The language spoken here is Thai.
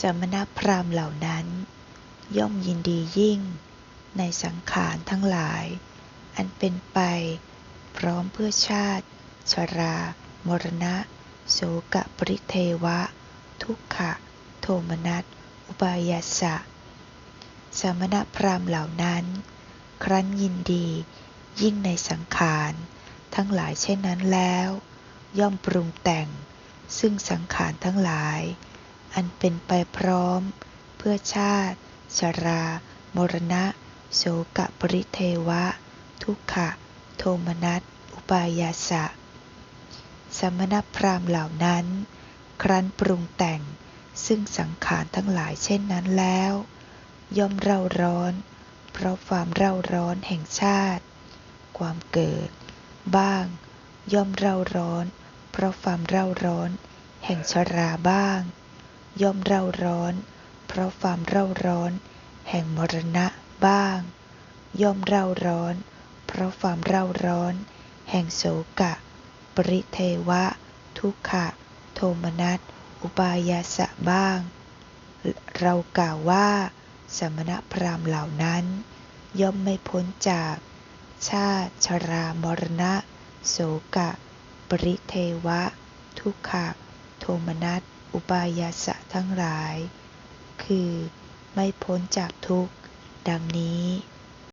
สมณพราหมณ์เหล่านั้น ย่อมยินดียิ่ง ในสังขารทั้งหลาย อันเป็นไป พร้อมเพื่อชาติ ชรา มรณะ โสกปริเทวะ ทุกขะ โทมนัส อุปายาสะ สมณพราหมณ์เหล่านั้น ครั้นยินดี ยิ่งในสังขารทั้งหลายเช่นนั้นแล้ว ย่อมปรุงแต่ง ซึ่งสังขารทั้งหลาย อันเป็นไปพร้อม เพื่อชาติ ชรา มรณะ โสกปริเทวะ ทุกขะ โทมนัส อุปายาสะ สมณพราหมณ์เหล่านั้น ครั้นปรุงแต่งซึ่งสังขารทั้งหลายเช่นนั้นแล้ว ย่อมเร่าร้อน เพราะความเร่าร้อนแห่งชาติ ความเกิด บ้าง ย่อมเร่าร้อน เพราะความเร่าร้อน แห่งชราบ้าง ย่อมเร่าร้อน เพราะความเร่าร้อน แห่งมรณะบ้าง ย่อมเร่าร้อน เพราะความเร่าร้อน แห่งโสกะ ปริเทวะ ทุกขะ โทมนัส อุปายาสะบ้าง เรากล่าวว่า สมณพราหมณ์เหล่านั้น ย่อมไม่พ้นจาก ชาติชรามรณะโสกะ ปริเทวะ ทุกขะ โทมนัส อุปายาสะทั้งหลาย คือไม่พ้นจากทุกข์ ดังนี้